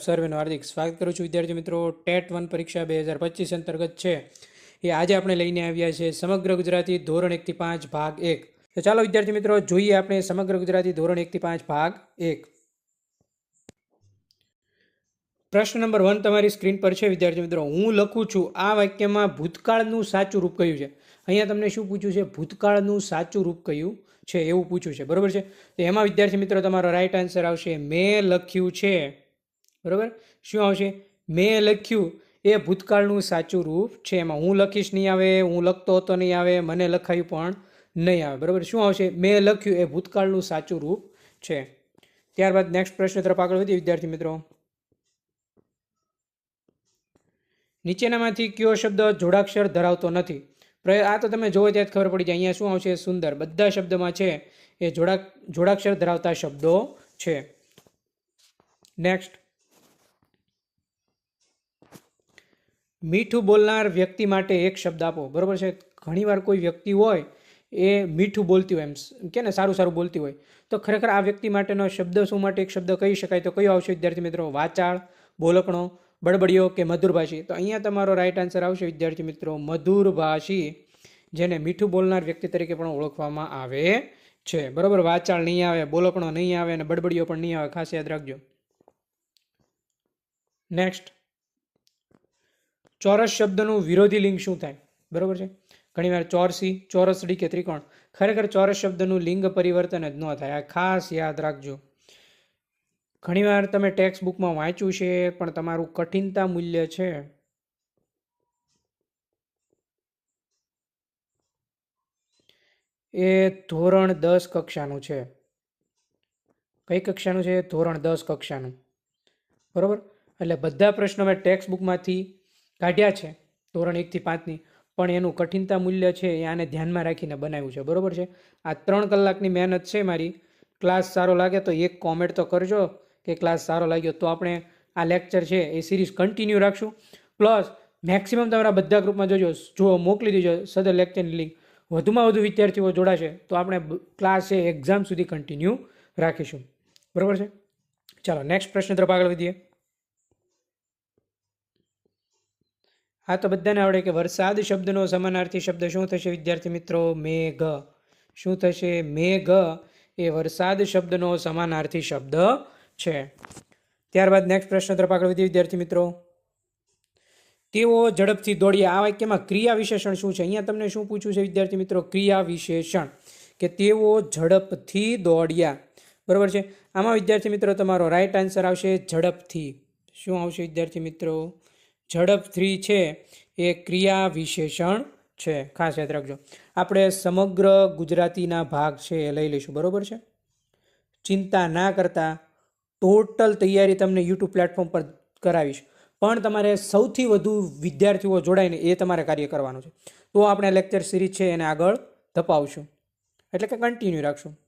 સર્વેનું હાર્દિક સ્વાગત કરું છું. વિદ્યાર્થી મિત્રો, ટેટ વન પરીક્ષા બે હજાર પચીસ અંતર્ગત છે. એ આજે આપણે લઈને આવ્યા છે સમગ્ર ગુજરાતી ધોરણ એકથી પાંચ ભાગ એક. તો ચાલો વિદ્યાર્થી મિત્રો, જોઈએ આપણે સમગ્ર ગુજરાતી ધોરણ એકથી પાંચ ભાગ એક. પ્રશ્ન નંબર વન તમારી સ્ક્રીન પર છે વિદ્યાર્થી મિત્રો. હું લખું છું, આ વાક્યમાં ભૂતકાળનું સાચું રૂપ કયું છે. અહીંયા તમને શું પૂછ્યું છે? ભૂતકાળનું સાચું રૂપ કયું છે એવું પૂછ્યું છે. બરોબર છે? તો એમાં વિદ્યાર્થી મિત્રો તમારો રાઈટ આન્સર આવશે. મેં લખ્યું છે બરાબર? શું આવશે? મેં લખ્યું, એ ભૂતકાળનું સાચું રૂપ છે. એમાં હું લખીશ નહીં આવે, હું લખતો હતો નહીં આવે, મને લખાયું પણ નહીં આવે. બરાબર? શું આવશે? મેં લખ્યું, એ ભૂતકાળનું સાચું રૂપ છે. ત્યારબાદ નેક્સ્ટ પ્રશ્ન તરફ આગળ વધીએ, વિદ્યાર્થી મિત્રો. નીચેનામાંથી કયો શબ્દ જોડાક્ષર ધરાવતો નથી? આ તો તમે જોવો ત્યાં જ ખબર પડી જાય. અહીંયા શું આવશે? સુંદર. બધા શબ્દમાં છે, એ જોડા જોડાક્ષર ધરાવતા શબ્દો છે. નેક્સ્ટ મીઠું બોલનાર વ્યક્તિ માટે એક શબ્દ આપો. બરાબર છે? ઘણીવાર કોઈ વ્યક્તિ હોય, એ મીઠું બોલતી હોય એમ. કે ને સારું સારું બોલતી હોય. તો ખરેખર આ વ્યક્તિ માટેનો શબ્દ શું માટે એક શબ્દ કહી શકાય? તો કયો આવશે વિદ્યાર્થી મિત્રો? વાચાળ, બોલકણો બડબડિયો કે મધુરભાષી તો અહીંયા તમારો રાઈટ આન્સર આવશે વિદ્યાર્થી મિત્રો મધુરભાષી જેને મીઠું બોલનાર વ્યક્તિ તરીકે પણ ઓળખવામાં આવે છે. બરાબર? વાચાળ નહીં આવે, બોલકણો નહીં આવે અને બડબડિયો પણ નહીં આવે. ખાસ યાદ રાખજો. નેક્સ્ટ ચોરસ શબ્દનું વિરોધી લિંગ શું થાય? બરોબર છે? ઘણીવાર ચોરસી, ચોરસડી કે ત્રિકોણ. ખરેખર ચોરસ શબ્દનું લિંગ પરિવર્તન જ ન થાય. આ ખાસ યાદ રાખજો. ઘણીવાર તમે ટેક્સ્ટ બુકમાં વાંચ્યું છે, પણ તમારું કઠિનતા મૂલ્ય છે. એ ધોરણ દસ કક્ષાનું છે. કઈ કક્ષાનું છે? ધોરણ દસ કક્ષાનું. બરોબર? એટલે બધા પ્રશ્નો મેં ટેક્સ્ટ બુકમાંથી કાઢ્યા છે ધોરણ એકથી પાંચની. પણ એનું કઠિનતા મૂલ્ય છે એ આને ધ્યાનમાં રાખીને બનાવ્યું છે. બરાબર છે? આ ત્રણ કલાકની મહેનત છે મારી. ક્લાસ સારો લાગે તો એક કોમેન્ટ તો કરજો કે ક્લાસ સારો લાગ્યો તો આપણે આ લેક્ચર છે એ સિરીઝ કન્ટિન્યુ રાખશું. પ્લસ મેક્સિમમ તમારા બધા ગ્રુપમાં જોજો, જુઓ, મોકલી દેજો, સદર લેક્ચરની લિંક. વધુમાં વધુ વિદ્યાર્થીઓ જોડાશે તો આપણે ક્લાસ છે એક્ઝામ સુધી કન્ટિન્યુ રાખીશું. બરાબર છે? ચાલો નેક્સ્ટ પ્રશ્ન તરફ આગળ વધીએ. હા, તો બધાને આવડે કે વરસાદ શબ્દનો સમાનાર્થી શબ્દ શું થશે, વિદ્યાર્થી મિત્રો? મેઘ. શું થશે? મેઘ એ વરસાદ શબ્દનો સમાનાર્થી શબ્દ છે. ત્યારબાદ નેક્સ્ટ પ્રશ્ન તરફ આગળ વધીએ, વિદ્યાર્થી મિત્રો. તેઓ ઝડપથી દોડ્યા આ વાક્યમાં ક્રિયા વિશેષણ શું છે? અહીંયા તમને શું પૂછ્યું છે, વિદ્યાર્થી મિત્રો? ક્રિયા વિશેષણ. કે તેઓ ઝડપથી દોડ્યા. બરાબર છે? આમાં વિદ્યાર્થી મિત્રો તમારો રાઈટ આન્સર આવશે, ઝડપથી. શું આવશે, વિદ્યાર્થી મિત્રો? ઝડપથી છે એ ક્રિયા વિશેષણ છે. ખાસ યાદ રાખજો. આપણે સમગ્ર ગુજરાતીના ભાગ છે એ લઈ લઈશું. બરોબર છે? ચિંતા ના કરતા ટોટલ તૈયારી તમને યુટ્યુબ પ્લેટફોર્મ પર કરાવીશ. પણ તમારે સૌથી વધુ વિદ્યાર્થીઓ જોડાઈને એ તમારે કાર્ય કરવાનું છે. તો આપણે લેક્ચર સિરીઝ છે એને આગળ ધપાવશું. એટલે કે કન્ટિન્યુ રાખશું.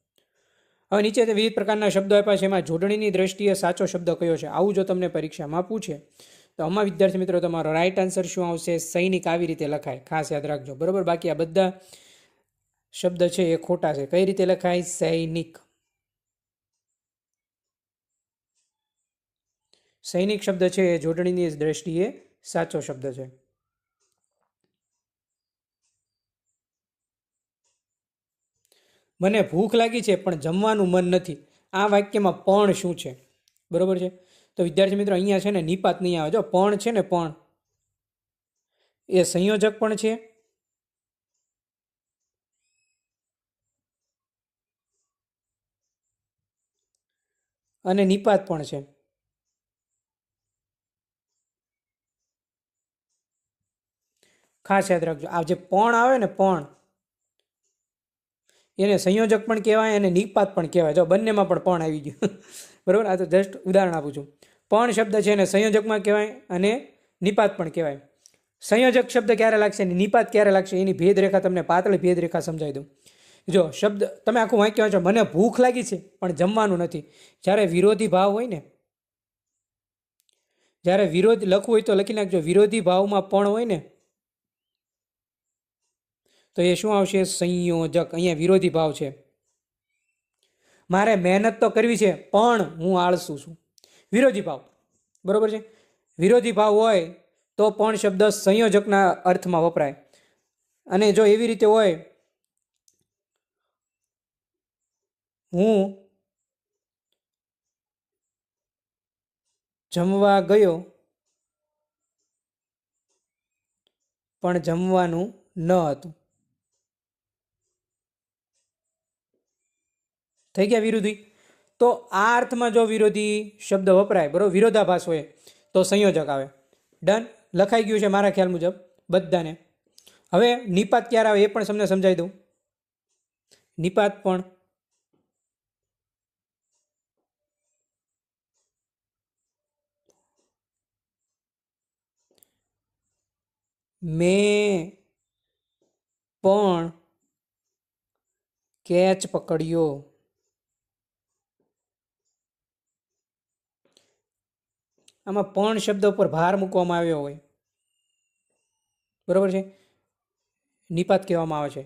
હવે નીચે વિવિધ પ્રકારના શબ્દો આપ્યા છે. એમાં જોડણીની દ્રષ્ટિએ સાચો શબ્દ કયો છે? આવું જો તમને પરીક્ષામાં પૂછે તો આમાં વિદ્યાર્થી મિત્રો, તમારો રાઈટ આન્સર શું આવશે? સૈનિક આવી રીતે લખાય. ખાસ યાદ રાખજો. બરોબર? બાકી આ બધા શબ્દ છે એ ખોટા છે. કઈ રીતે લખાય? સૈનિક. સૈનિક શબ્દ છે એ જોડણીની દ્રષ્ટિએ સાચો શબ્દ છે. મને ભૂખ લાગી છે, પણ જમવાનું મન નથી. આ વાક્યમાં પણ શું છે? બરોબર છે? તો વિદ્યાર્થી મિત્રો, અહીંયા છે ને નિપાત નહીં આવે. જો, પણ છે ને પણ. એ સંયોજક પણ છે. અને નિપાત પણ છે. ખાસ યાદ રાખજો, આ જે પણ આવે ને પણ, એને સંયોજક પણ કહેવાય અને નિપાત પણ કહેવાય. જો, બંનેમાં પણ પણ આવી ગયું. બરાબર? આ તો જસ્ટ ઉદાહરણ આપું છું. પણ શબ્દ છે એને સંયોજકમાં કહેવાય અને નિપાત પણ કહેવાય. સંયોજક શબ્દ ક્યારે લાગશે અને નિપાત ક્યારે લાગશે એની ભેદરેખા તમને પાતળી ભેદરેખા સમજાવી દઉં. જો શબ્દ તમે આખું વાંક્યો છો મને ભૂખ લાગી છે, પણ જમવાનું નથી. જ્યારે વિરોધી ભાવ હોય ને, જ્યારે વિરોધ લખવું હોય તો લખી નાખજો, વિરોધી ભાવમાં પણ હોય ને, તો એ શું આવશે? સંયોજક. અહીંયા વિરોધી ભાવ છે. મારે મહેનત તો કરવી છે, પણ હું આળસુ છું. વિરોધી ભાવ. બરોબર છે? વિરોધી ભાવ હોય તો પણ શબ્દ સંયોજકના અર્થમાં વપરાય. અને જો એવી રીતે હોય, હું જમવા ગયો, પણ જમવાનું ન હતું. થઈ ગયા વિરોધી? તો આ અર્થમાં જો વિરોધી શબ્દ વપરાય, બરોબર? વિરોધાભાસ હોય, તો સંયોજક આવે. ડન લખાઈ ગયું છે મારા ખ્યાલ મુજબ, બધાને. હવે નિપાત ક્યારે આવે એ પણ તમને સમજાવી દઉં. નિપાત પણ. મેં પણ કેચ પકડ્યો. આમાં પણ શબ્દ ઉપર ભાર મૂકવામાં આવ્યો હોય. બરાબર છે? નિપાત કહેવામાં આવે છે.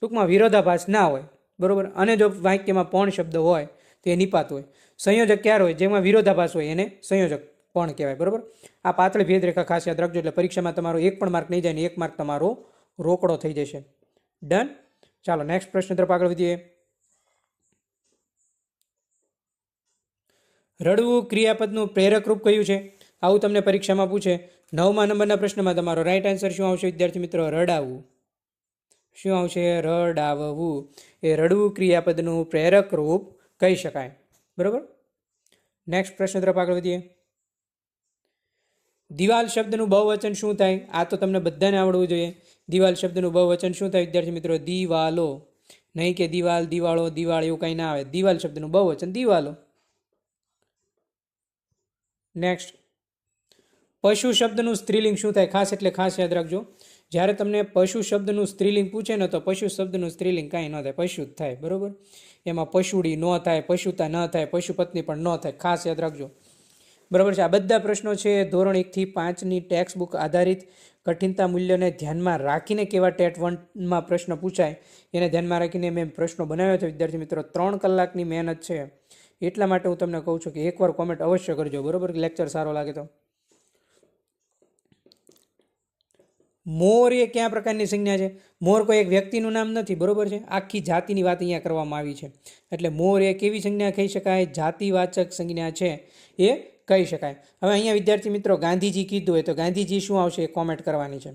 ટૂંકમાં વિરોધાભાસ ના હોય. બરાબર? અને જો વાક્યમાં પણ શબ્દ હોય, તો એ નિપાત હોય. સંયોજક ક્યારે હોય? જેમાં વિરોધાભાસ હોય એને સંયોજક પણ કહેવાય. બરાબર? આ પાતળી ભેદરેખા ખાસ યાદ રાખજો, એટલે પરીક્ષામાં તમારો એક પણ માર્ક નહીં જાય ને એક માર્ક તમારો રોકડો થઈ જશે. ડન? ચાલો, નેક્સ્ટ પ્રશ્ન તરફ આગળ વધીએ. રડવું ક્રિયાપદનું પ્રેરક રૂપ કયું છે? આવું તમને પરીક્ષામાં પૂછે. નવમા નંબરના પ્રશ્નમાં તમારો રાઈટ આન્સર શું આવશે? વિદ્યાર્થી મિત્રો રડાવવું શું આવશે? રડાવવું. એ રડવું ક્રિયાપદનું પ્રેરક રૂપ કહી શકાય. બરાબર? નેક્સ્ટ પ્રશ્ન તરફ આગળ વધીએ. દિવાલ શબ્દનું બહુવચન શું થાય? આ તો તમને બધાને આવડવું જોઈએ. દિવાલ શબ્દનું બહુવચન શું થાય? વિદ્યાર્થી મિત્રો, દિવાલો. નહીં કે દિવાલ, દિવાળો, દિવાળ એવું કંઈ ના આવે. દિવાલ શબ્દનું બહુવચન દિવાલો. નેક્સ્ટ પશુ શબ્દનું સ્ત્રીલિંગ શું થાય? ખાસ એટલે ખાસ યાદ રાખજો. જ્યારે તમને પશુ શબ્દનું સ્ત્રીલિંગ પૂછે ને તો પશુ શબ્દનું સ્ત્રીલિંગ કાંઈ ન થાય. પશુ જ થાય, બરોબર? એમાં પશુડી ન થાય, પશુતા ન થાય, પશુપત્ની પણ ન થાય. ખાસ યાદ રાખજો. બરાબર છે? આ બધા પ્રશ્નો છે ધોરણ એકથી પાંચની ટેક્સ્ટ બુક આધારિત કઠિનતા મૂલ્યને ધ્યાનમાં રાખીને કેવા ટેટ વનમાં પ્રશ્ન પૂછાય, એને ધ્યાનમાં રાખીને મેં પ્રશ્નો બનાવ્યો છે. વિદ્યાર્થી મિત્રો, ત્રણ કલાકની મહેનત છે. એટલા માટે હું તમને કહું છું કે એકવાર કોમેન્ટ અવશ્ય કરજો. બરોબર? લેક્ચર સારો લાગે તો. મોર એ કયા પ્રકારની સંજ્ઞા છે? મોર કોઈ એક વ્યક્તિનું નામ નથી, બરોબર છે? આખી જાતિની વાત અહીંયા કરવામાં આવી છે. એટલે મોર એ કેવી સંજ્ઞા કહી શકાય? જાતિવાચક સંજ્ઞા છે એ કહી શકાય. હવે અહીંયા વિદ્યાર્થી મિત્રો ગાંધીજી કીધું હોય તો ગાંધીજી શું આવશે? એ કોમેન્ટ કરવાની છે.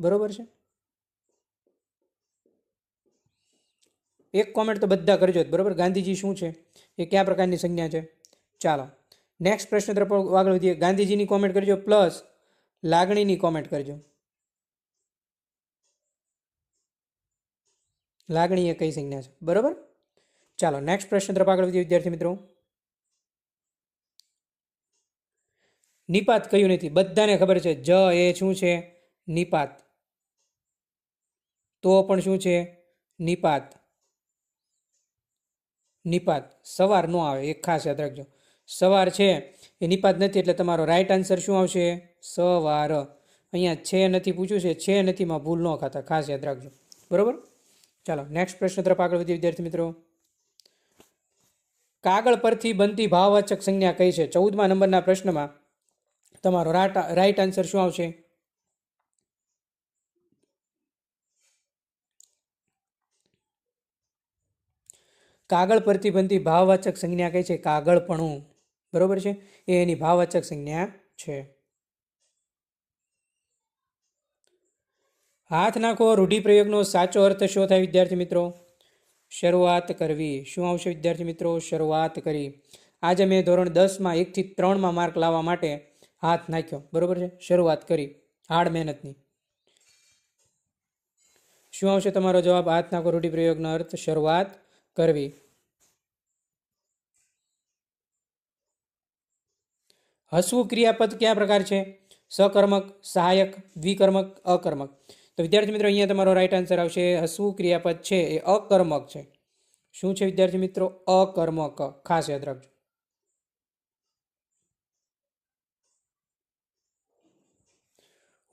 બરોબર છે? એક કોમેન્ટ તો બધા કરજો જ, બરાબર? ગાંધીજી શું છે? એ કયા પ્રકારની સંજ્ઞા છે? ચાલો. નેક્સ્ટ પ્રશ્ન તરફ આગળ વધીએ. ગાંધીજીની કોમેન્ટ કરજો પ્લસ લાગણીની કોમેન્ટ કરજો. લાગણી એ કઈ સંજ્ઞા છે? બરાબર? ચાલો નેક્સ્ટ પ્રશ્ન તરફ આગળ વધીએ, વિદ્યાર્થી મિત્રો. નિપાત કયું નથી. બધાને ખબર છે. જ, એ શું છે? નિપાત. તો પણ શું છે? નિપાત. નિપાત. સવાર ન આવે, એક ખાસ યાદ રાખજો. સવાર છે, એ નિપાત નથી, એટલે તમારો રાઈટ આન્સર શું આવશે? સવાર. અહીંયા છે નથી પૂછ્યું છે છે નથીમાં ભૂલ ન ખાતા, ખાસ યાદ રાખજો. બરોબર? ચાલો નેક્સ્ટ પ્રશ્ન તરફ આગળ વધીએ, વિદ્યાર્થી મિત્રો. કાગળ પરથી બનતી ભાવવાચક સંજ્ઞા કઈ છે? ચૌદમા નંબરના પ્રશ્નમાં તમારો રાઈટ આન્સર શું આવશે? કાગળ પ્રતિબંધી ભાવવાચક સંજ્ઞા કહે છે કાગળપણું. બરોબર છે? એ એની ભાવવાચક સંજ્ઞા છે. હાથ નાખો રૂઢિપ્રયોગનો સાચો અર્થ શું થાય વિદ્યાર્થી મિત્રો? શરૂઆત કરવી. શું આવશે વિદ્યાર્થી મિત્રો? શરૂઆત કરી. આજે મેં ધોરણ દસમાં એકથી ત્રણમાં માર્ક લાવવા માટે હાથ નાખ્યો. બરોબર છે? શરૂઆત કરી. હાર્ડ મહેનતની. શું આવશે તમારો જવાબ? હાથ નાખો રૂઢિપ્રયોગનો અર્થ શરૂઆત કરવી. હસવું ક્રિયાપદ કયા પ્રકાર છે? સકર્મક, સહાયક દ્વિકર્મક અકર્મક. તો વિદ્યાર્થી મિત્રો, અહીંયા તમારો રાઈટ આન્સર આવશે. હસવું ક્રિયાપદ છે એ અકર્મક છે. શું છે વિદ્યાર્થી મિત્રો? અકર્મક. ખાસ યાદ રાખજો.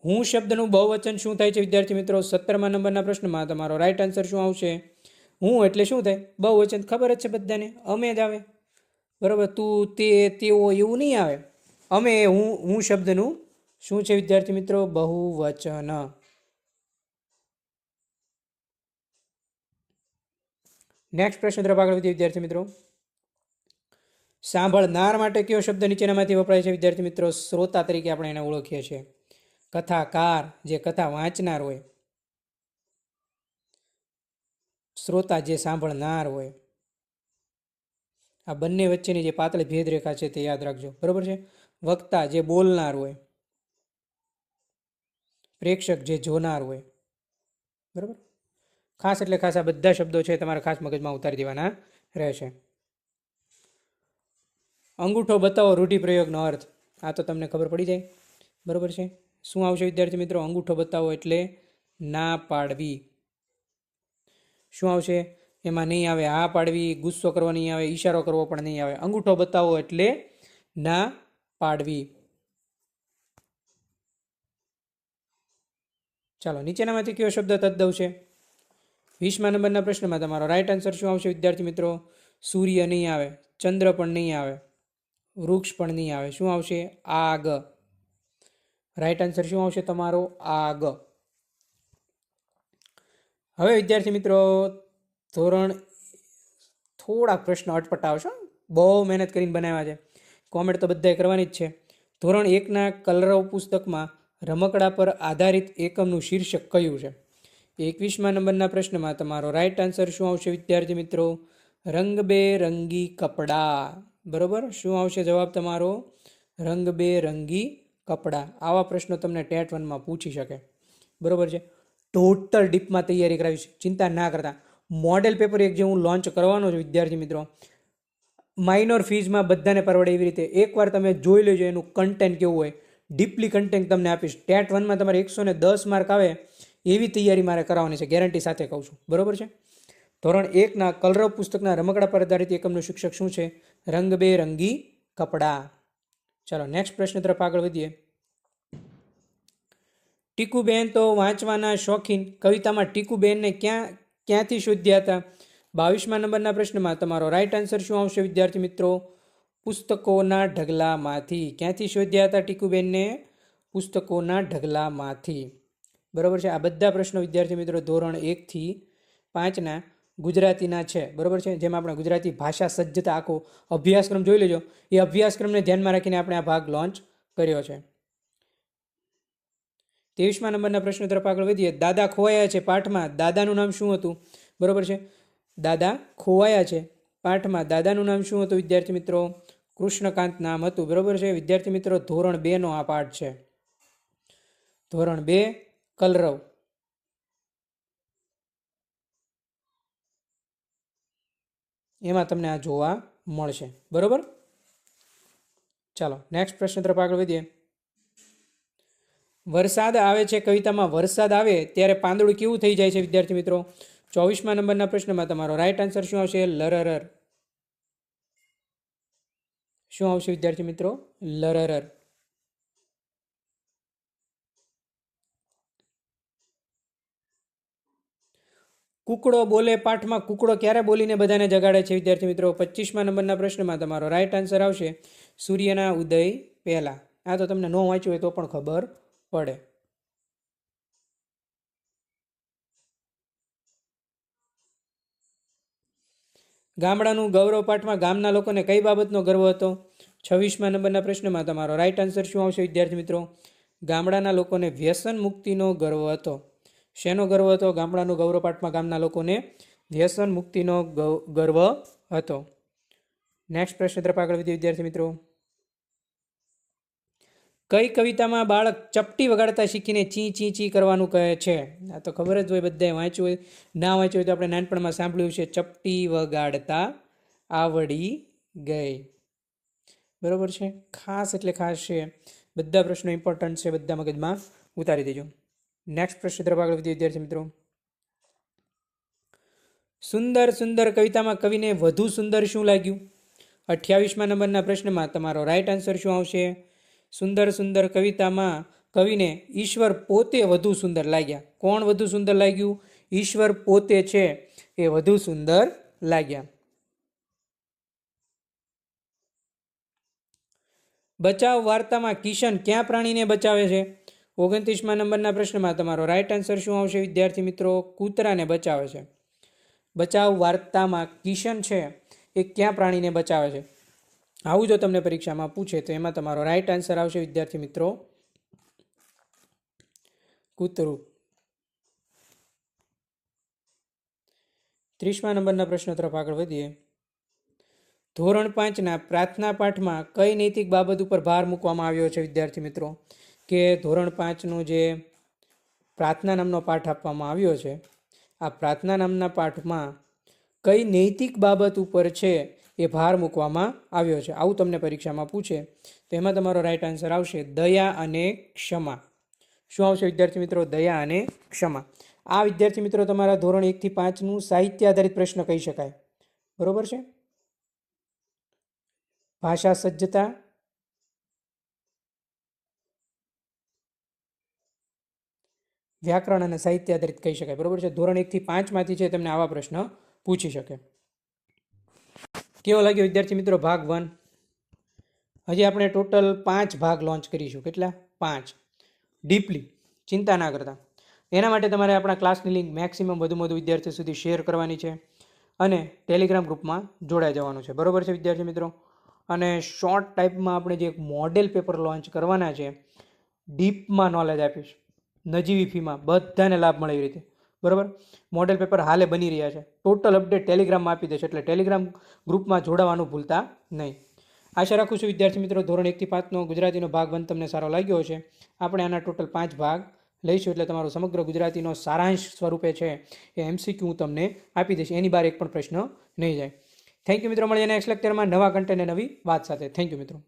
હું શબ્દનું બહુવચન શું થાય છે વિદ્યાર્થી મિત્રો? સત્તરમા નંબરના પ્રશ્નમાં તમારો રાઈટ આન્સર શું આવશે? હું એટલે શું થાય? બહુવચન ખબર જ છે બધાને. અમે જ આવે. બરાબર? તું તે, તેઓ એવું નહીં આવે. અમે, હું હું શબ્દનું શું છે વિદ્યાર્થી મિત્રો? બહુવચન. નેક્સ્ટ પ્રશ્ન તરફ આગળ વધીએ વિદ્યાર્થી મિત્રો. સાંભળનાર માટે કયો શબ્દ નીચેનામાંથી વપરાય છે વિદ્યાર્થી મિત્રો? શ્રોતા તરીકે આપણે એને ઓળખીએ છીએ. કથાકાર, જે કથા વાંચનાર હોય. શ્રોતા જે સાંભળનાર હોય. આ બંને વચ્ચેની જે પાતળી ભેદરેખા છે તે યાદ રાખજો. બરોબર છે? વક્તા જે બોલનાર હોય, પ્રેક્ષક જે જોનાર હોય. બરાબર? ખાસ એટલે ખાસ આ બધા શબ્દો છે તમારે ખાસ મગજમાં ઉતારી દેવાના રહેશે. અંગૂઠો બતાવો રૂઢિપ્રયોગનો અર્થ. આ તો તમને ખબર પડી જાય. બરોબર છે? શું આવશે વિદ્યાર્થી મિત્રો? અંગૂઠો બતાવો એટલે ના પાડવી. શું આવશે? એમાં નહીં આવે હા પાડવી, ગુસ્સો કરવો નહીં આવે, ઈશારો કરવો પણ નહીં આવે. અંગૂઠો બતાવો એટલે ના પાડવી. ચાલો, નીચેનામાંથી કયો શબ્દ તદ્દવ છે? વીસમા નંબરના પ્રશ્નમાં તમારો રાઈટ આન્સર શું આવશે, વિદ્યાર્થી મિત્રો? સૂર્ય નહીં આવે, ચંદ્ર પણ નહીં આવે, વૃક્ષ પણ નહીં આવે. શું આવશે? આગ. રાઈટ આન્સર શું આવશે તમારો? આગ. હવે, વિદ્યાર્થી મિત્રો, ધોરણ થોડાક પ્રશ્ન અટપટા આવશે બહુ મહેનત કરીને બનાવ્યા છે. કોમેન્ટ તો બધાએ કરવાની જ છે. ધોરણ એકના કલરવ પુસ્તકમાં રમકડા પર આધારિત એકમનું શીર્ષક કયું છે? એકવીસમા નંબરના પ્રશ્નમાં તમારો રાઈટ આન્સર શું આવશે, વિદ્યાર્થી મિત્રો? રંગબેરંગી કપડાં. બરાબર? શું આવશે જવાબ તમારો? રંગબેરંગી કપડાં. આવા પ્રશ્નો તમને ટેટ વનમાં પૂછી શકે. બરાબર છે? ટોટલ ડીપમાં તૈયારી કરાવી છે. ચિંતા ના કરતા. મોડેલ પેપર એક જે હું લોન્ચ કરવાનો છું, વિદ્યાર્થી મિત્રો. માઇનોર ફીઝમાં બધાને પરવડે એવી રીતે. એકવાર તમે જોઈ લેજો એનું કન્ટેન્ટ કેવું હોય. ડીપલી કન્ટેન્ટ તમને આપીશ. ટેટ વનમાં તમારે એકસો ને દસ માર્ક આવે, એવી તૈયારી મારે કરાવવાની છે. ગેરંટી સાથે કહું છું. બરોબર છે? ધોરણ એકના કલરવ પુસ્તકના રમકડા પર આધારિત એકમનું શિક્ષક શું છે? રંગબેરંગી કપડાં. ચાલો નેક્સ્ટ પ્રશ્ન તરફ આગળ વધીએ. ટીકુબેન તો વાંચવાના શોખીન. કવિતામાં ટીકુબેનને ક્યાં, ક્યાંથી શોધ્યા હતા? બાવીસમા નંબરના પ્રશ્નમાં તમારો રાઈટ આન્સર શું આવશે, વિદ્યાર્થી મિત્રો? પુસ્તકોના ઢગલામાંથી. ક્યાંથી શોધ્યા હતા ટીકુબેનને? પુસ્તકોના ઢગલામાંથી. બરાબર છે? આ બધા પ્રશ્નો, વિદ્યાર્થી મિત્રો, ધોરણ એકથી પાંચના ગુજરાતીના છે. બરાબર છે? જેમાં આપણે ગુજરાતી ભાષા સજ્જતા આખો અભ્યાસક્રમ જોઈ લેજો. એ અભ્યાસક્રમને ધ્યાનમાં રાખીને આપણે આ ભાગ લોન્ચ કર્યો છે. ત્રેવીસમા નંબરના પ્રશ્ન તરફ આગળ વધીએ. દાદા ખોવાયા છે પાઠમાં. દાદાનું નામ શું હતું? બરોબર છે? દાદા ખોવાયા છે પાઠમાં. દાદાનું નામ શું હતું, વિદ્યાર્થી મિત્રો? કૃષ્ણકાંત નામ હતું. બરોબર છે? વિદ્યાર્થી મિત્રો, ધોરણ બેનો આ પાઠ છે. ધોરણ બે, કલરવ. એમાં તમને આ જોવા મળશે. બરોબર? ચાલો નેક્સ્ટ પ્રશ્ન તરફ આગળ વધીએ. વરસાદ આવે છે, કવિતામાં વરસાદ આવે, ત્યારે પાંદડું કેવું થઈ જાય છે, વિદ્યાર્થી મિત્રો? ચોવીસમાં નંબરના પ્રશ્નમાં તમારો રાઈટ આન્સર શું આવશે? લરરર શું આવશે, વિદ્યાર્થી મિત્રો? લરરર કુકડો બોલે પાઠમાં કુકડો ક્યારે બોલીને બધાને જગાડે છે, વિદ્યાર્થી મિત્રો? પચીસમાં નંબરના પ્રશ્નમાં તમારો રાઈટ આન્સર આવશે. સૂર્યના ઉદય પહેલાં. આ તો તમને ન વાંચ્યું હોય તો પણ ખબર પડે. ગામડાનું ગૌરવ પાઠમાં ગામના લોકોને કઈ બાબતનો ગર્વ હતો? છવ્વીસમા નંબરના પ્રશ્નમાં તમારો રાઈટ આન્સર શું આવશે, વિદ્યાર્થી મિત્રો? ગામડાના લોકોને વ્યસન મુક્તિનો ગર્વ હતો. શેનો ગર્વ હતો? ગામડાનું ગૌરવ પાઠમાં ગામના લોકોને વ્યસન મુક્તિનો ગર્વ હતો. નેક્સ્ટ પ્રશ્ન તરફ આગળ વધીએ વિદ્યાર્થી મિત્રો. કઈ કવિતામાં બાળક ચપટી વગાડતા શીખીને ચી ચી ચી કરવાનું કહે છે? આ તો ખબર જ હોય બધાએ વાંચ્યું હોય. ના વાંચ્યું હોય તો આપણે નાનપણમાં સાંભળ્યું છે ચપટી વગાડતા આવડી ગઈ. બરાબર છે? ખાસ એટલે ખાસ છે. બધા પ્રશ્નો ઇમ્પોર્ટન્ટ છે, બધા મગજમાં ઉતારી દેજો. નેક્સ્ટ પ્રશ્ન તરફ આગળ વિદ્યાર્થી મિત્રો. સુંદર સુંદર કવિતામાં કવિને વધુ સુંદર શું લાગ્યું? અઠ્યાવીસમા નંબરના પ્રશ્નમાં તમારો રાઈટ આન્સર શું આવશે? સુંદર સુંદર કવિતામાં કવિને ઈશ્વર પોતે વધુ સુંદર લાગ્યા. કોણ વધુ સુંદર લાગ્યું? ઈશ્વર પોતે છે એ વધુ સુંદર લાગ્યા. બચાવ વાર્તામાં કિશન ક્યાં પ્રાણીને બચાવે છે? ઓગણત્રીસમાં નંબરના પ્રશ્નમાં તમારો રાઈટ આન્સર શું આવશે? વિદ્યાર્થી મિત્રો, કૂતરાને બચાવે છે. બચાવ વાર્તામાં કિશન છે એ ક્યાં પ્રાણીને બચાવે છે? આવું જો તમને પરીક્ષામાં પૂછે તો એમાં તમારો રાઈટ આન્સર આવશે, વિદ્યાર્થી મિત્રો. કૂતરું. ત્રીસમા નંબરના પ્રશ્ન તરફ આગળ વધીએ. ધોરણ પાંચના પ્રાર્થના પાઠમાં કઈ નૈતિક બાબત ઉપર ભાર મૂકવામાં આવ્યો છે, વિદ્યાર્થી મિત્રો? કે ધોરણ પાંચનું જે પ્રાર્થના નામનો પાઠ આપવામાં આવ્યો છે, આ પ્રાર્થના નામના પાઠમાં કઈ નૈતિક બાબત ઉપર છે એ ભાર મૂકવામાં આવ્યો છે. આવું તમને પરીક્ષામાં પૂછે, તો એમાં તમારો રાઈટ આન્સર આવશે, દયા અને ક્ષમા. શું આવશે વિદ્યાર્થી મિત્રો? દયા અને ક્ષમા. આ વિદ્યાર્થી મિત્રો તમારા ધોરણ એકથી પાંચનું સાહિત્ય આધારિત પ્રશ્ન કહી શકાય. બરોબર છે? ભાષા સજ્જતા. વ્યાકરણ અને સાહિત્ય આધારિત કહી શકાય. બરોબર છે? ધોરણ એકથી પાંચમાંથી છે તમને આવા પ્રશ્ન પૂછી શકે. કેવો લાગ્યો વિદ્યાર્થી મિત્રો ભાગ વન? હજી આપણે ટોટલ પાંચ ભાગ લોન્ચ કરીશું. કેટલા? પાંચ. ડીપલી ચિંતા ના કરતા. એના માટે તમારે આપણા ક્લાસની લિંક મેક્સિમમ વધુ વધુ વિદ્યાર્થીઓ સુધી શેર કરવાની છે અને ટેલિગ્રામ ગ્રુપમાં જોડાઈ જવાનું છે. બરોબર છે વિદ્યાર્થી મિત્રો? અને શોર્ટ ટાઈપમાં આપણે જે એક મોડેલ પેપર લોન્ચ કરવાના છે ડીપમાં નોલેજ આપીશ. નજીવી ફીમાં બધાને લાભ મળે એવી રીતે. બરાબર? મોડેલ પેપર હાલે બની રહ્યા છે. ટોટલ અપડેટ ટેલિગ્રામમાં આપી દેશે. એટલે ટેલિગ્રામ ગ્રુપમાં જોડાવાનું ભૂલતા નહીં. આશા રાખું છું વિદ્યાર્થી મિત્રો, ધોરણ એકથી પાંચનો ગુજરાતીનો ભાગ વન તમને સારો લાગ્યો હશે. આપણે આના ટોટલ પાંચ ભાગ લઈશું. એટલે તમારો સમગ્ર ગુજરાતીનો સારાંશ સ્વરૂપે છે એ એમસીક્યુ હું તમને આપી દઈશ. એની બહાર એક પણ પ્રશ્ન નહીં જાય. થેન્ક યુ મિત્રો. મળીએ નેક્સ્ટ લેક્ચરમાં નવા કન્ટેન્ટ નવી વાત સાથે. થેન્ક યુ મિત્રો.